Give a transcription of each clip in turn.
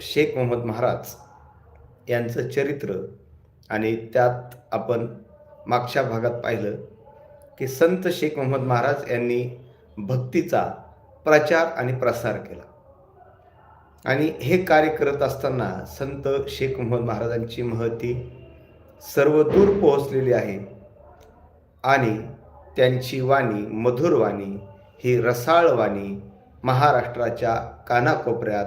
शेख मोहम्मद महाराज यांचं चरित्र आणि त्यात आपण मागच्या भागात पाहिलं की संत शेख मोहम्मद महाराज यांनी भक्तीचा प्रचार आणि प्रसार केला. आणि हे कार्य करत असताना संत शेख मोहम्मद महाराजांची महती सर्वदूर पोहोचलेली आहे आणि त्यांची वाणी मधुर वाणी ही रसाळ वाणी महाराष्ट्राच्या कानाकोपऱ्यात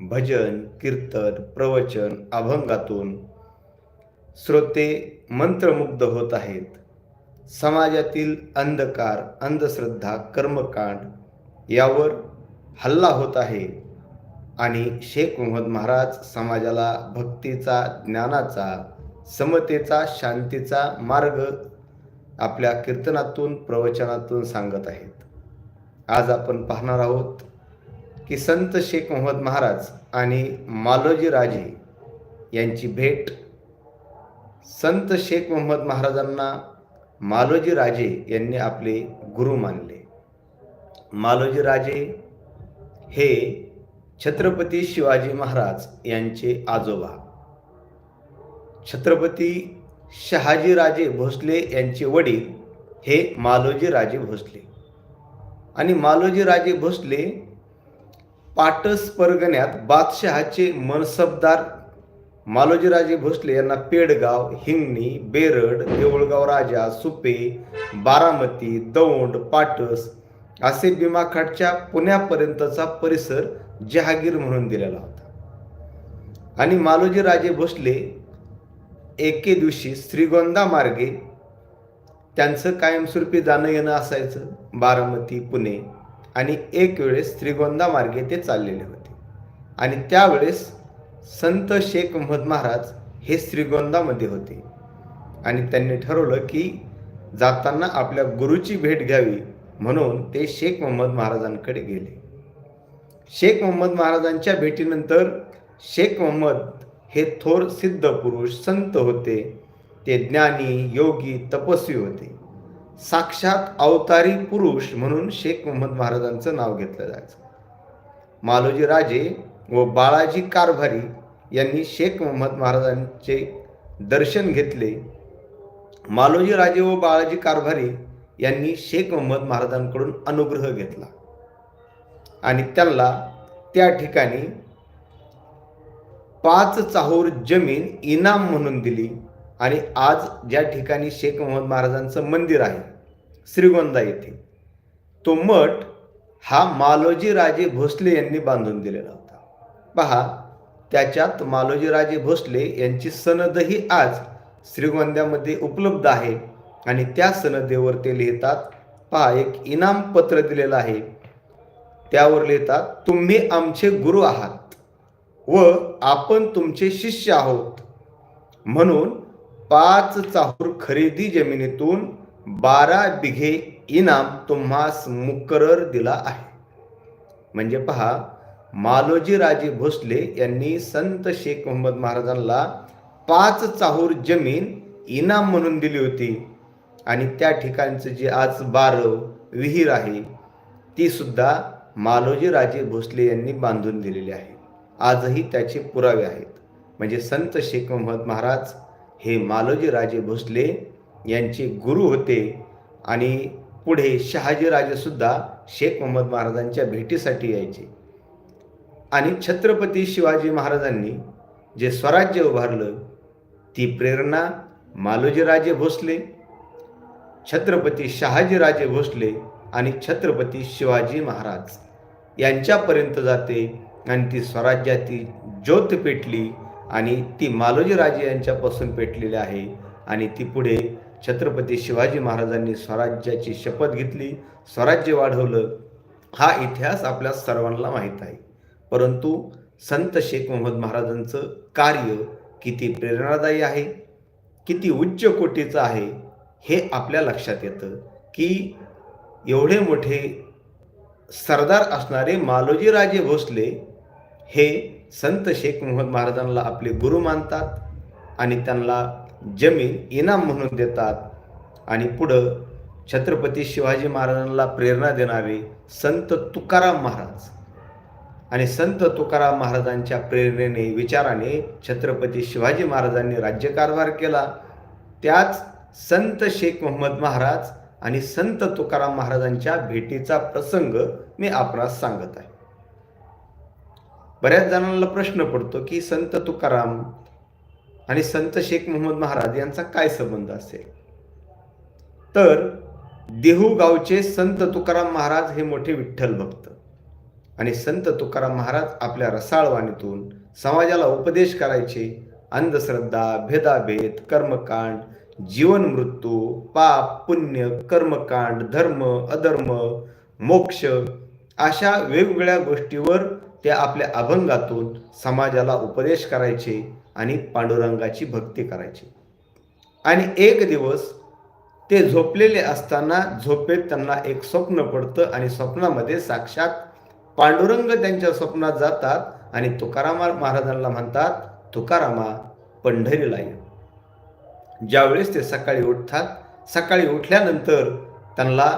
भजन कीर्तन प्रवचन अभंगातून श्रोते मंत्रमुग्ध होत आहेत. समाजातील अंधकार अंधश्रद्धा कर्मकांड यावर हल्ला होत आहे आणि शेख मोहम्मद महाराज समाजाला भक्तीचा ज्ञानाचा समतेचा शांतीचा मार्ग आपल्या कीर्तनातून प्रवचनातून सांगत आहेत. आज आपण पाहणार आहोत की संत शेख मोहम्मद महाराज आणि मालोजी राजे यांची भेट संत शेख मोहम्मद महाराजांना मालोजी राजे यांनी आपले गुरु मानले. मालोजी राजे हे छत्रपती शिवाजी महाराज यांचे आजोबा. छत्रपती शहाजीराजे भोसले यांचे वडील हे मालोजी राजे भोसले. आणि मालोजी राजे भोसले पाटस परगण्यात बादशहाचे मनसबदार मालोजीराजे भोसले यांना पेडगाव हिंगणी बेरड देऊळगाव राजा सुपे बारामती दौंड पाटस असे भीमाखाटच्या पुण्यापर्यंतचा परिसर जहागीर म्हणून दिलेला होता. आणि मालोजीराजे भोसले एके दिवशी श्रीगोंदा मार्गे त्यांचं कायमस्वरूपी जाणं येणं असायचं. बारामती पुणे आणि एक वेळेस श्रीगोंदा मार्गे ते चाललेले होते. आणि त्यावेळेस संत शेख मोहम्मद महाराज हे श्रीगोंदामध्ये होते. आणि त्यांनी ठरवलं की जाताना आपल्या गुरुची भेट घ्यावी म्हणून ते शेख मोहम्मद महाराजांकडे गेले. शेख मोहम्मद महाराजांच्या भेटीनंतर शेख मोहम्मद हे थोर सिद्ध पुरुष संत होते. ते ज्ञानी योगी तपस्वी होते. साक्षात अवतारी पुरुष म्हणून शेख मोहम्मद महाराजांचं नाव घेतलं जायचं. मालोजी राजे व बाळाजी कारभारी यांनी शेख मोहम्मद महाराजांचे दर्शन घेतले. मालोजी राजे व बाळाजी कारभारी यांनी शेख मोहम्मद महाराजांकडून अनुग्रह घेतला. आणि त्यांना त्या ठिकाणी पाच चाहूर जमीन इनाम म्हणून दिली. आणि आज ज्या ठिकाणी शेख मोहम्मद महाराजांचं मंदिर आहे श्रीगोंदा येथे तो मठ हा मालोजी राजे भोसले यांनी बांधून दिलेला होता. पहा त्याच्यात मालोजी राजे भोसले यांची सनदही आज श्रीगोंद्यामध्ये उपलब्ध आहे आणि त्या सनदेवर ते लिहितात पहा एक इनाम पत्र दिलेलं आहे. त्यावर लिहितात तुम्ही आमचे गुरु आहात व आपण तुमचे शिष्य आहोत. म्हणून पाच चाहूर खरेदी जमिनीतून बारा बिघे इनाम तुम्हास मुकरर दिला आहे. म्हणजे पहा मालोजी राजे भोसले यांनी संत शेख मोहम्मद महाराजांना पाच चाहूर जमीन इनाम म्हणून दिली होती. आणि त्या ठिकाणचं जे आज बारव विहीर आहे ती सुद्धा मालोजी राजे भोसले यांनी बांधून दिलेली आहे. आजही त्याचे पुरावे आहेत. म्हणजे संत शेख मोहम्मद महाराज हे मालोजी राजे भोसले यांचे गुरु होते आणि पुढे शहाजीराजेसुद्धा शेख मोहम्मद महाराजांच्या भेटीसाठी यायचे. आणि छत्रपती शिवाजी महाराजांनी जे स्वराज्य उभारलं ती प्रेरणा मालोजीराजे भोसले छत्रपती शहाजीराजे भोसले आणि छत्रपती शिवाजी महाराज यांच्यापर्यंत जाते आणि ती स्वराज्याची ज्योत पेटली. आणि ती मालोजी राजे यांच्यापासून पेटलेली आहे. आणि ती पुढे छत्रपती शिवाजी महाराजांनी स्वराज्याची शपथ घेतली स्वराज्य वाढवलं. हा इतिहास आपल्या सर्वांना माहीत आहे. परंतु संत शेख मोहम्मद महाराजांचं कार्य किती प्रेरणादायी आहे? किती उच्च कोटीचं आहे? हे आपल्या लक्षात येतं की एवढे मोठे सरदार असणारे मालोजी राजे भोसले हे संत शेख मोहम्मद महाराजांना आपले गुरु मानतात आणि त्यांना जमीन इनाम म्हणून देतात. आणि पुढं छत्रपती शिवाजी महाराजांना प्रेरणा देणारे संत तुकाराम महाराज. आणि संत तुकाराम महाराजांच्या प्रेरणेने विचाराने छत्रपती शिवाजी महाराजांनी राज्यकारभार केला. त्याच संत शेख मोहम्मद महाराज आणि संत तुकाराम महाराजांच्या भेटीचा प्रसंग मी आपणास सांगत आहे. बऱ्याच जणांना प्रश्न पडतो की संत तुकाराम आणि संत शेख मोहम्मद महाराज यांचा काय संबंध असेल? तर देहू गावचे संत तुकाराम महाराज हे मोठे विठ्ठल भक्त. आणि संत तुकाराम महाराज आपल्या रसाळवाणीतून समाजाला उपदेश करायचे. अंधश्रद्धा भेदाभेद कर्मकांड जीवन मृत्यू पाप पुण्य कर्मकांड धर्म अधर्म मोक्ष अशा वेगवेगळ्या गोष्टीवर ते आपल्या अभंगातून समाजाला उपदेश करायचे आणि पांडुरंगाची भक्ती करायचे. आणि एक दिवस ते झोपलेले असताना झोपेत त्यांना एक स्वप्न पडतं आणि स्वप्नामध्ये साक्षात पांडुरंग त्यांच्या स्वप्नात जातात आणि तुकाराम महाराजांना म्हणतात तुकारामा पंढरीला ये. ज्यावेळेस ते सकाळी उठतात सकाळी उठल्यानंतर त्यांना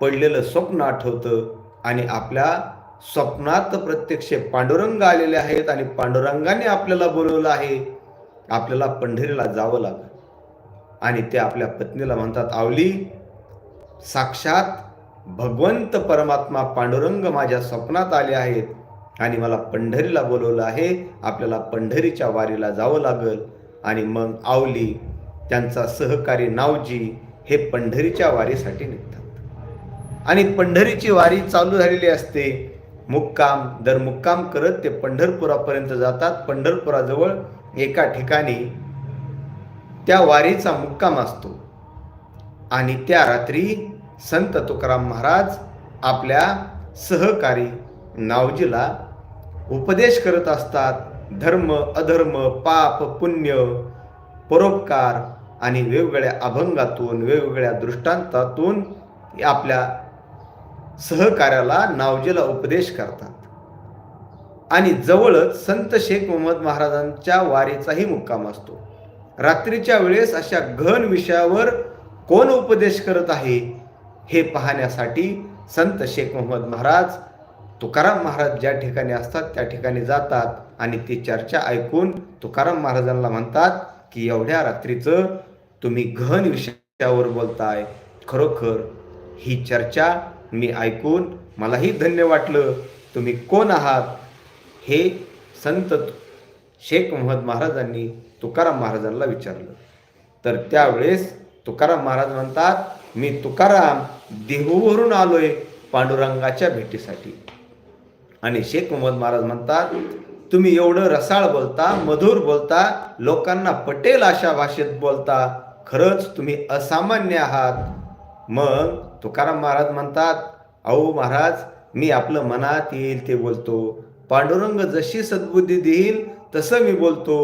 पडलेलं स्वप्न आठवतं आणि आपल्या स्वप्नात प्रत्यक्ष पांडुरंग आलेले आहेत आणि पांडुरंगाने आपल्याला बोलवलं आहे. आपल्याला पंढरीला जावं लागलं. आणि ते आपल्या पत्नीला म्हणतात आवली साक्षात भगवंत परमात्मा पांडुरंग माझ्या स्वप्नात आले आहेत आणि मला पंढरीला बोलवलं आहे. आपल्याला पंढरीच्या वारीला जावं लागल. आणि मग आवली त्यांचा सहकारी नावजी हे पंढरीच्या वारीसाठी निघतात. आणि पंढरीची वारी चालू झालेली असते. मुक्काम दर मुक्काम करत ते पंढरपुरापर्यंत जातात. पंढरपुराजवळ एका ठिकाणी त्या वारीचा मुक्काम असतो. आणि त्या रात्री संत तुकाराम महाराज आपल्या सहकारी नावजीला उपदेश करत असतात. धर्म अधर्म पाप पुण्य परोपकार आणि वेगवेगळ्या अभंगातून वेगवेगळ्या दृष्टांतातून आपल्या सहकार्याला नावजेला उपदेश करतात. आणि जवळच संत शेख मोहम्मद महाराजांच्या वारीचाही मुक्काम असतो. रात्रीच्या वेळेस अशा घन विषयावर कोण उपदेश करत आहे हे पाहण्यासाठी संत शेख मोहम्मद महाराज तुकाराम महाराज ज्या ठिकाणी असतात त्या ठिकाणी जातात आणि ती चर्चा ऐकून तुकाराम महाराजांना म्हणतात की एवढ्या रात्रीचं तुम्ही घन विषयावर बोलताय. खरोखर ही चर्चा मी ऐकून मलाही धन्य वाटलं. तुम्ही कोण आहात? हे संत शेख मोहम्मद महाराजांनी तुकाराम महाराजांना विचारलं. तर त्यावेळेस तुकाराम महाराज म्हणतात मी तुकाराम देहूवरून आलोय पांडुरंगाच्या भेटीसाठी. आणि शेख मोहम्मद महाराज म्हणतात तुम्ही एवढं रसाळ बोलता मधुर बोलता लोकांना पटेल अशा भाषेत बोलता. खरंच तुम्ही असामान्य आहात. मग तुकाराम महाराज म्हणतात अहो महाराज मी आपलं मनात येईल ते बोलतो. पांडुरंग जशी सद्बुद्धी देईल तसं मी बोलतो.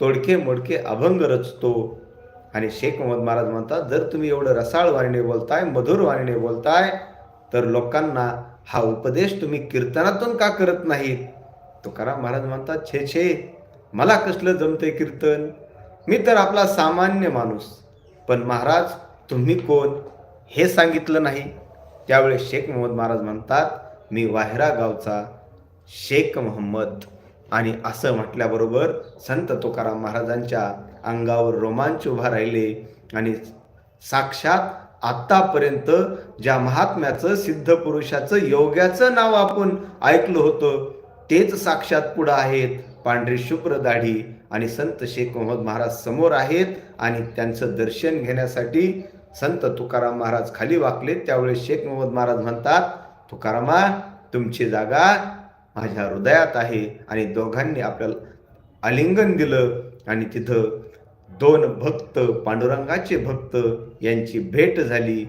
तोडके मोडके अभंग रचतो. आणि शेख मोहम्मद महाराज म्हणतात जर तुम्ही एवढं रसाळ वाणीने बोलताय मधुर वाणीने बोलताय तर लोकांना हा उपदेश तुम्ही कीर्तनातून का करत नाहीत? तुकाराम महाराज म्हणतात छे छे मला कसलं जमतंय कीर्तन? मी तर आपला सामान्य माणूस. पण महाराज तुम्ही कोण? हे सांगितलं नाही. त्यावेळेस शेख मोहम्मद महाराज म्हणतात मी वाहेरा गावचा शेख मोहम्मद. आणि असं म्हटल्याबरोबर संत तुकाराम महाराजांच्या अंगावर रोमांच उभा राहिले आणि साक्षात आत्तापर्यंत ज्या महात्म्याचं सिद्ध पुरुषाचं योग्याचं नाव आपण ऐकलं होतं तेच साक्षात पुढं आहेत. पांढरी शुभ्र दाढी आणि संत शेख मोहम्मद महाराज समोर आहेत आणि त्यांचं दर्शन घेण्यासाठी संत तुकाराम महाराज खाली वाकले त्यावेळेस शेख मोहम्मद महाराज म्हणतात तुकारामा तुमची जागा माझ्या हृदयात आहे. आणि दोघांनी आपल्याला आलिंगन दिलं आणि तिथं दोन भक्त पांडुरंगाचे भक्त यांची भेट झाली.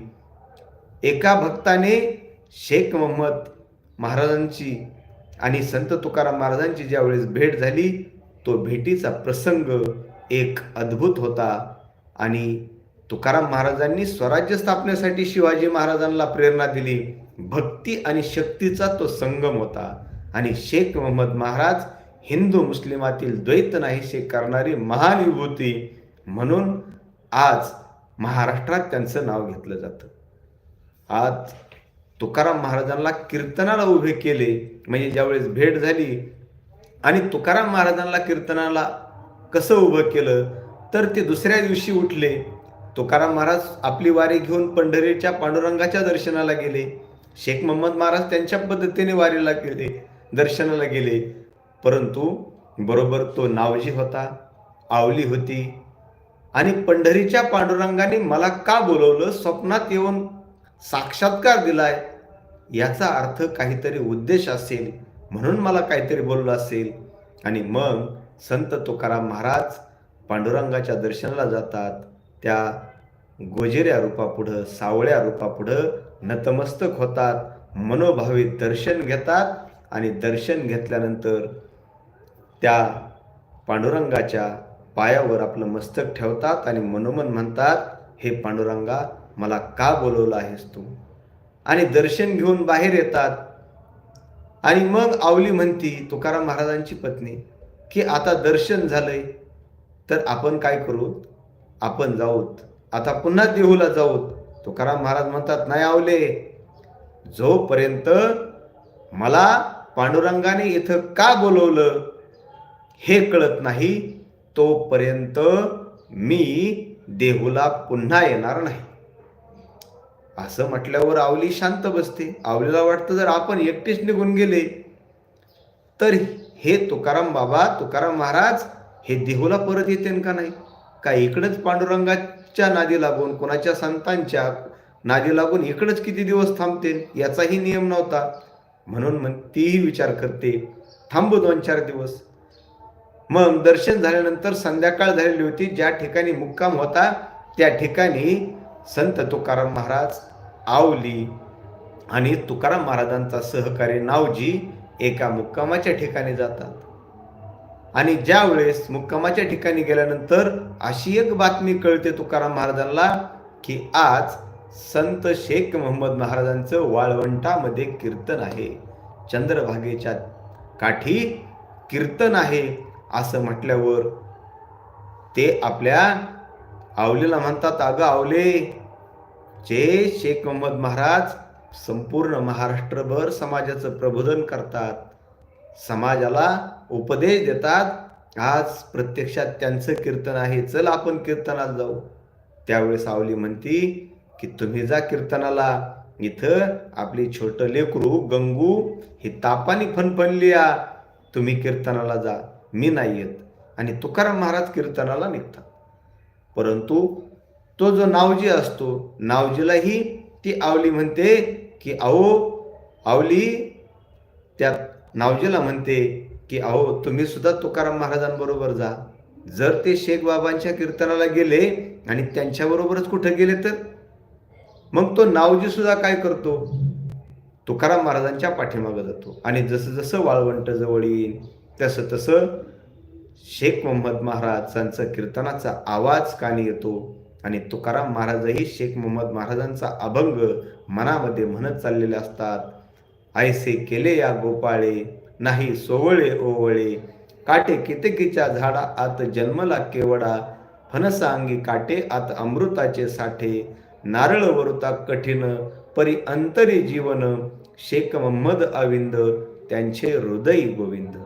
एका भक्ताने शेख मोहम्मद महाराजांची आणि संत तुकाराम महाराजांची ज्यावेळेस भेट झाली तो भेटीचा प्रसंग एक अद्भुत होता. आणि तुकाराम महाराजांनी स्वराज्य स्थापनेसाठी शिवाजी महाराजांना प्रेरणा दिली. भक्ती आणि शक्तीचा तो संगम होता. आणि शेख मोहम्मद महाराज हिंदू मुस्लिमातील द्वैत नाहीसे करणारी महान विभूती म्हणून आज महाराष्ट्रात त्यांचं नाव घेतलं जातं. आज तुकाराम महाराजांना कीर्तनाला उभे केले म्हणजे ज्यावेळेस भेट झाली आणि तुकाराम महाराजांना कीर्तनाला कसं उभं केलं तर ते दुसऱ्या दिवशी उठले. तुकाराम महाराज आपली वारी घेऊन पंढरीच्या पांडुरंगाच्या दर्शनाला गेले. शेख मोहम्मद महाराज त्यांच्या पद्धतीने वारीला गेले दर्शनाला गेले. परंतु बरोबर तो नावजी होता आवली होती. आणि पंढरीच्या पांडुरंगाने मला का बोलवलं? स्वप्नात येऊन साक्षात्कार दिलाय. याचा अर्थ काहीतरी उद्देश असेल म्हणून मला काहीतरी बोललं असेल. आणि मग संत तुकाराम महाराज पांडुरंगाच्या दर्शनाला जातात. त्या गोजेऱ्या रूपापुढं सावळ्या रूपापुढं नतमस्तक होतात मनोभावी दर्शन घेतात आणि दर्शन घेतल्यानंतर त्या पांडुरंगाच्या पायावर आपलं मस्तक ठेवतात आणि मनोमन म्हणतात हे पांडुरंगा मला का बोलवलं आहेस तू? आणि दर्शन घेऊन बाहेर येतात. आणि मग आवली म्हणती तुकाराम महाराजांची पत्नी की आता दर्शन झालंय तर आपण काय करू? आपण जाऊत आता पुन्हा देहूला जाऊ. तुकाराम महाराज म्हणतात नाही आवले. जोपर्यंत मला पांडुरंगाने इथं का बोलवलं हे कळत नाही तोपर्यंत मी देहूला पुन्हा येणार नाही. असं म्हटल्यावर आवली शांत बसते. आवलीला वाटतं जर आपण एकटेच निघून गेले तर हे तुकाराम बाबा तुकाराम महाराज हे देहूला परत येते का नाही? का इकडंच पांडुरंगाच्या नादी लागून कोणाच्या संतांच्या नादी लागून इकडंच किती दिवस थांबते? याचाही नियम नव्हता. म्हणून मग तीही विचार करते. थांबू दोन चार दिवस. मग दर्शन झाल्यानंतर संध्याकाळ झालेली होती. ज्या ठिकाणी मुक्काम होता त्या ठिकाणी संत तुकाराम महाराज आवली. आणि तुकाराम महाराजांचा सहकारी नावजी एका मुक्कामाच्या ठिकाणी जातात. आणि ज्या वेळेस मुक्कामाच्या ठिकाणी गेल्यानंतर अशी एक बातमी कळते तुकाराम महाराजांना की आज संत शेख मोहम्मद महाराजांचं वाळवंटामध्ये कीर्तन आहे. चंद्रभागेच्या काठी कीर्तन आहे असं म्हटल्यावर ते आपल्या आवलीला म्हणतात अगं आवले जे शेख मोहम्मद महाराज संपूर्ण महाराष्ट्रभर समाजाचं प्रबोधन करतात समाजाला उपदेश देतात आज प्रत्यक्षात त्यांचं कीर्तन आहे चल आपण कीर्तनाला जाऊ. त्यावेळेस सावली म्हणती की तुम्ही जा कीर्तनाला. इथं आपली छोट लेकरू गंगू ही तापाने फनफनली आ तुम्ही कीर्तनाला जा. मी नाही येत. आणि तुकाराम महाराज कीर्तनाला निघतात. परंतु तो जो नावजी असतो नावजीलाही ती आवली म्हणते की अहो आवली? त्या नावजीला म्हणते की अहो तुम्ही सुद्धा तुकाराम महाराजांबरोबर जा. जर ते शेख बाबांच्या कीर्तनाला गेले आणि त्यांच्याबरोबरच कुठं गेले तर? मग तो नावजी सुद्धा काय करतो? तुकाराम महाराजांच्या पाठीमागं जातो. आणि जसं जसं वाळवंट जवळ येईल तसं तसं शेख मोहम्मद महाराजांचा कीर्तनाचा आवाज कानी येतो. आणि तुकाराम महाराजही शेख मोहम्मद महाराजांचा अभंग मनामध्ये म्हणत चाललेले असतात. ऐसे केले या गोपाळे नाही सोवळे ओवळे काटे कितकीच्या झाडा आत जन्मला केवडा? फणसा काटे आत अमृताचे साठे. नारळ वरुता कठीण परी अंतरी जीवन. शेख मोहम्मद अविंद त्यांचे हृदय गोविंद.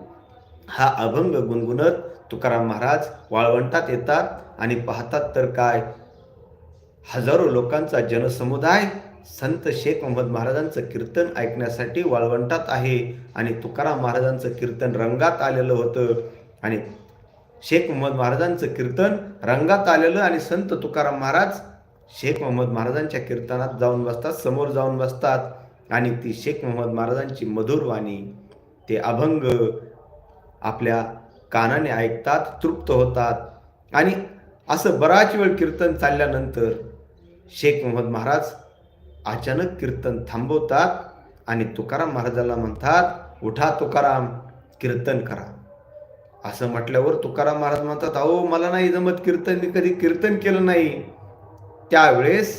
हा अभंग गुणगुणत तुकाराम महाराज वाळवंटात येतात आणि पाहतात तर काय? हजारो लोकांचा जनसमुदाय संत शेख मोहम्मद महाराजांचं कीर्तन ऐकण्यासाठी वाळवंटात आहे आणि तुकाराम महाराजांचं कीर्तन रंगात आलेलं होतं. आणि शेख मोहम्मद महाराजांचं कीर्तन रंगात आलेलं आणि संत तुकाराम महाराज शेख मोहम्मद महाराजांच्या कीर्तनात जाऊन बसतात समोर जाऊन बसतात. आणि ती शेख मोहम्मद महाराजांची मधुर वाणी ते अभंग आपल्या कानाने ऐकतात तृप्त होतात. आणि असं बराच वेळ कीर्तन चालल्यानंतर शेख मोहम्मद महाराज अचानक कीर्तन थांबवतात आणि तुकाराम महाराजाला म्हणतात उठा तुकाराम कीर्तन करा. असं म्हटल्यावर तुकाराम महाराज म्हणतात अहो मला नाही जमत कीर्तन मी कधी कीर्तन केलं नाही. त्यावेळेस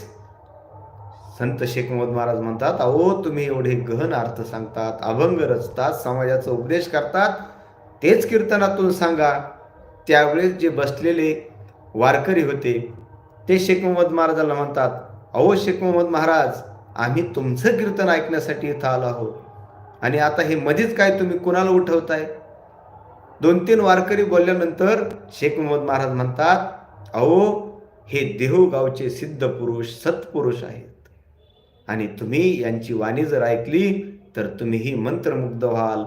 संत शेख महाराज म्हणतात अहो तुम्ही एवढे गहन अर्थ सांगतात अभंग रचतात समाजाचा उपदेश करतात तेच कीर्तनातून सांगा. त्यावेळेस जे बसलेले वारकरी होते ते शेख मोहम्मद महाराजांना म्हणतात अहो शेख मोहम्मद महाराज आम्ही तुमचं कीर्तन ऐकण्यासाठी इथं आलो आहोत. आणि आता हे मध्येच काय तुम्ही कुणाला उठवताय? दोन तीन वारकरी बोलल्यानंतर शेख मोहम्मद महाराज म्हणतात अहो हे देहू गावचे सिद्ध पुरुष सत्पुरुष आहेत. आणि तुम्ही यांची वाणी जर ऐकली तर तुम्हीही मंत्रमुग्ध व्हाल.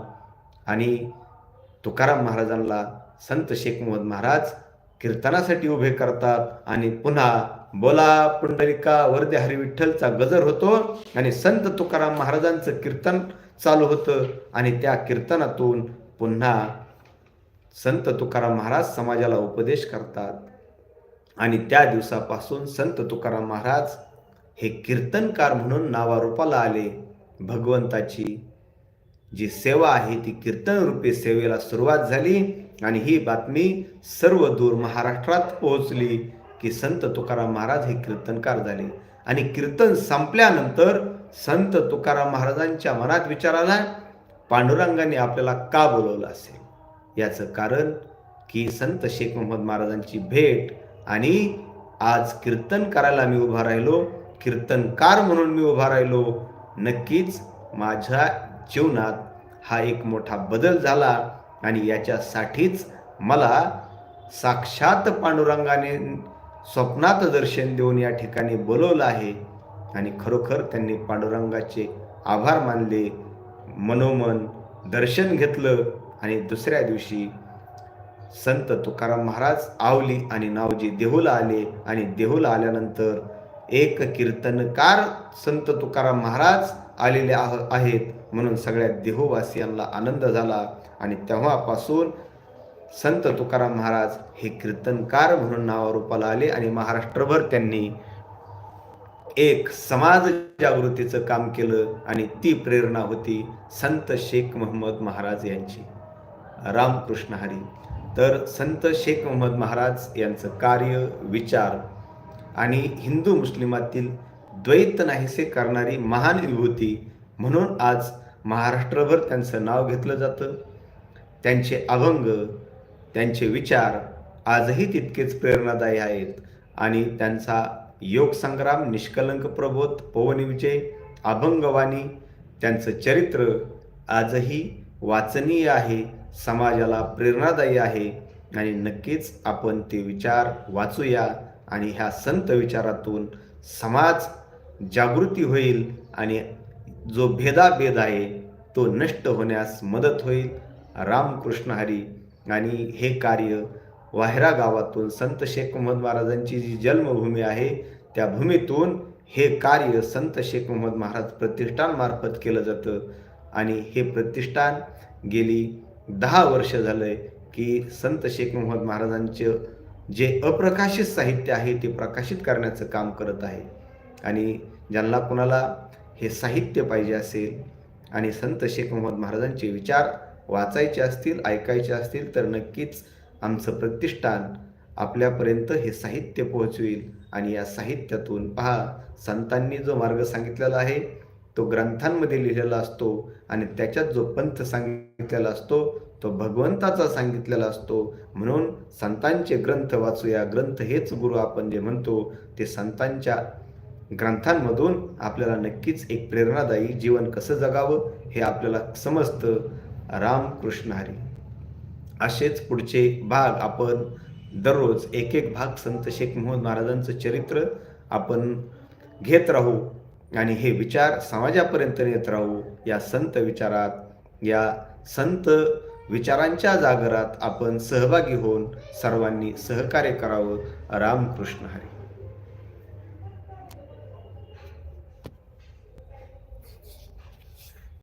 आणि तुकाराम महाराजांना संत शेख मोहम्मद महाराज कीर्तनासाठी उभे करतात आणि पुन्हा बोला पुंडलिका वरदे हरी विठ्ठलचा गजर होतो आणि संत तुकाराम महाराजांचं कीर्तन चालू होतं आणि त्या कीर्तनातून पुन्हा संत तुकाराम महाराज समाजाला उपदेश करतात. आणि त्या दिवसापासून संत तुकाराम महाराज हे कीर्तनकार म्हणून नावारूपाला आले. भगवंताची जी सेवा आहे ती कीर्तन रूपी सेवेला सुरुवात झाली आणि ही बातमी सर्व दूर महाराष्ट्रात पोहोचली. की संत तुकाराम महाराज हे कीर्तनकार झाले. आणि कीर्तन संपल्यानंतर संत तुकाराम महाराजांच्या मनात विचार आला पांडुरंगाने आपल्याला का बोलवलं असेल? याचं कारण की संत शेख मोहम्मद महाराजांची भेट आणि आज कीर्तन करायला मी उभा राहिलो कीर्तनकार म्हणून मी उभा राहिलो नक्कीच माझ्या जीवनात हा एक मोठा बदल झाला आणि याच्यासाठीच मला साक्षात पांडुरंगाने स्वप्नात दर्शन देऊन या ठिकाणी बोलवलं आहे. आणि खरोखर त्यांनी पांडुरंगाचे आभार मानले मनोमन दर्शन घेतलं आणि दुसऱ्या दिवशी संत तुकाराम महाराज आवली आणि नावजी देहूला आले. आणि देहूला आल्यानंतर एक कीर्तनकार संत तुकाराम महाराज आलेले आह आहेत. म्हणून सगळ्या देहूवासियांना आनंद झाला. आणि तेव्हापासून संत तुकाराम महाराज हे कीर्तनकार म्हणून नावारूपाला आले आणि महाराष्ट्रभर त्यांनी एक समाज जागृतीचं काम केलं आणि ती प्रेरणा होती संत शेख मोहम्मद महाराज यांची. रामकृष्ण हरी. तर संत शेख मोहम्मद महाराज यांचं कार्य विचार आणि हिंदू मुस्लिमातील द्वैत नाहीसे करणारी महान विभूती म्हणून आज महाराष्ट्रभर त्यांचं नाव घेतलं जातं. त्यांचे अभंग त्यांचे विचार आजही तितकेच प्रेरणादायी आहेत आणि त्यांचा योग संग्राम निष्कलंक प्रबोध पवन विजय अभंगवाणी त्यांचं चरित्र आजही वाचनीय आहे समाजाला प्रेरणादायी आहे आणि नक्कीच आपण ते विचार वाचूया आणि ह्या संत विचारातून समाज जागृती होईल आणि जो भेदाभेद आहे तो नष्ट होण्यास मदत होईल. रामकृष्ण हरी आणि हे कार्य वाहेरा गावातून संत शेख मोहम्मद महाराजांची जी जन्मभूमी आहे त्या भूमीतून हे कार्य संत शेख मोहम्मद महाराज प्रतिष्ठानमार्फत केलं जातं. आणि हे प्रतिष्ठान गेली दहा वर्ष झालंय की संत शेख मोहम्मद महाराजांचं जे अप्रकाशित साहित्य आहे ते प्रकाशित करण्याचं काम करत आहे. आणि ज्यांना कुणाला हे साहित्य पाहिजे असेल आणि संत शेख मोहम्मद महाराजांचे विचार वाचायचे असतील ऐकायचे असतील तर नक्कीच आमचं प्रतिष्ठान आपल्यापर्यंत हे साहित्य पोहोचवेल. आणि या साहित्यातून पहा संतांनी जो मार्ग सांगितलेला आहे तो ग्रंथांमध्ये लिहिलेला असतो आणि त्याच्यात जो पंथ सांगितलेला असतो तो भगवंताचा सांगितलेला असतो. म्हणून संतांचे ग्रंथ वाचूया. ग्रंथ हेच गुरु आपण जे म्हणतो ते संतांच्या ग्रंथांमधून आपल्याला नक्कीच एक प्रेरणादायी जीवन कसं जगावं हे आपल्याला समजतं. रामकृष्ण हरी असेच पुढचे भाग आपण दररोज एक एक भाग संत शेख मोहन महाराजांचं चरित्र आपण घेत राहू आणि हे विचार समाजापर्यंत नेत राहू या संत विचारात या संत विचारांच्या जागरात आपण सहभागी होऊन सर्वांनी सहकार्य करावं. रामकृष्ण हरी.